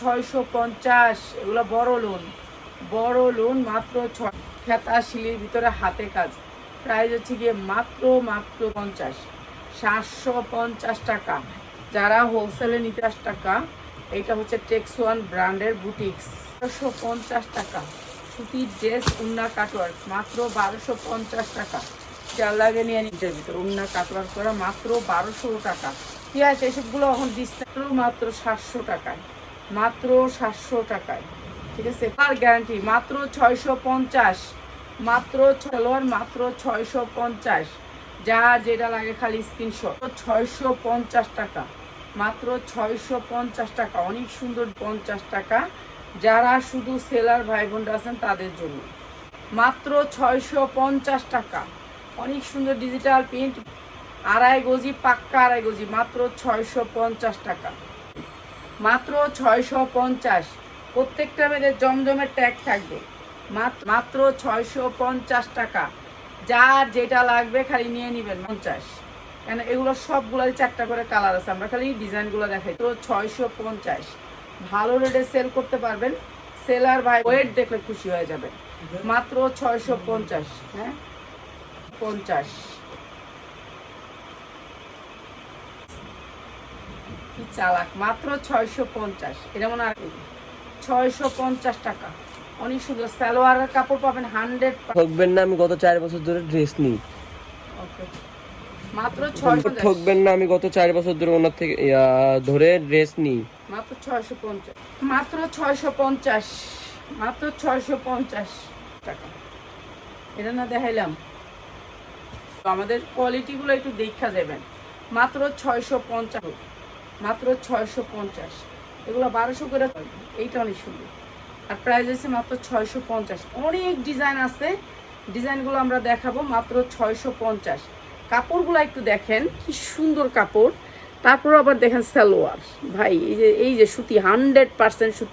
ছয়শো পঞ্চাশ, এগুলো বড় লোন বড় লোন মাত্র ছয় খেতা শিলির ভিতরে হাতে কাজ। প্রাইস হচ্ছে গিয়ে মাত্র মাত্র পঞ্চাশ। সাতশো পঞ্চাশ টাকা। যারা হোলসেলে নিতে টাকা, এইটা হচ্ছে টেক্স ওয়ান ব্র্যান্ডের বুটিক্স বারোশো পঞ্চাশ টাকা। সুতির ড্রেস উন্না কাটওয়ার্ক মাত্র বারোশো পঞ্চাশ টাকা। চার লাগে নিয়ে নিতে ভিতরে উন্না কাটওয়ার্ক করা মাত্র বারোশো টাকা। ঠিক আছে এসবগুলো এখন ডিসকাউন্ট মাত্র সাতশো টাকায়। মাত্র সাতশো টাকায়, ঠিক আছে? আর গ্যারান্টি মাত্র ছয়শো পঞ্চাশ, মাত্র সালোয়ার মাত্র ছয়শো পঞ্চাশ। যা যেটা লাগে খালি স্ক্রিনশট ছয়শো পঞ্চাশ টাকা, মাত্র ছয়শো পঞ্চাশ টাকা, অনেক সুন্দর পঞ্চাশ টাকা। যারা শুধু সেলার ভাই বোনরা আছেন তাদের জন্য। মাত্র ছয়শো পঞ্চাশ টাকা, অনেক সুন্দর ডিজিটাল প্রিন্ট আড়াই গজি, পাক্কা আড়াই গজি, মাত্র ছয়শো পঞ্চাশ টাকা। মাত্র ছয়শো পঞ্চাশ। প্রত্যেকটা মেয়েদের জমজমের ট্যাগ থাকবে। মাত- মাত্র ছয়শো পঞ্চাশ টাকা। যার যেটা লাগবে খালি নিয়ে নেবেন পঞ্চাশ। কেন এগুলো সবগুলোই চারটা করে কালার আছে। আমরা খালি ডিজাইনগুলো দেখাই। তো ছয়শো পঞ্চাশ। ভালো রেটে সেল করতে পারবেন। সেলার ভাই ওয়েট দেখলে খুশি হয়ে যাবে মাত্র ছয়শো পঞ্চাশ হ্যাঁ? পঞ্চাশ। কি চালাক? মাত্র ছয়শো পঞ্চাশ। এটা মনে হয় ছয়শো পঞ্চাশ টাকা। অনেক সুন্দর সালোয়ারের কাপড় পাবেন হান্ড্রেড ঠকবেন না আমি গত চার বছর ধরে ড্রেস নিই। ওকে মাত্র ছয়শো ঠকবেন না আমি গত চার বছর ধরে ওনার থেকে ধরে ড্রেস নিই। মাত্র ছয়শো পঞ্চাশ। মাত্র ছয়শো পঞ্চাশ। মাত্র ছয়শো পঞ্চাশ টাকা। এটা না দেখাইলাম। তো আমাদের কোয়ালিটিগুলো একটু দেখা যাবেন। মাত্র ছয়শো পঞ্চাশ। মাত্র ছয়শো পঞ্চাশ। এগুলো বারোশো করে এইটা অনেক সুন্দর। আর প্রাইস আছে মাত্র ছয়শো পঞ্চাশ। অনেক ডিজাইন আছে। ডিজাইনগুলো আমরা দেখাবো মাত্র ছয়শো পঞ্চাশ। কাপড়গুলো একটু দেখেন, কি সুন্দর কাপড়। তারপর আবার দেখেন সালোয়ার। ভাই, এই যে এই যে সুতি হান্ড্রেড পার্সেন্ট সুতি।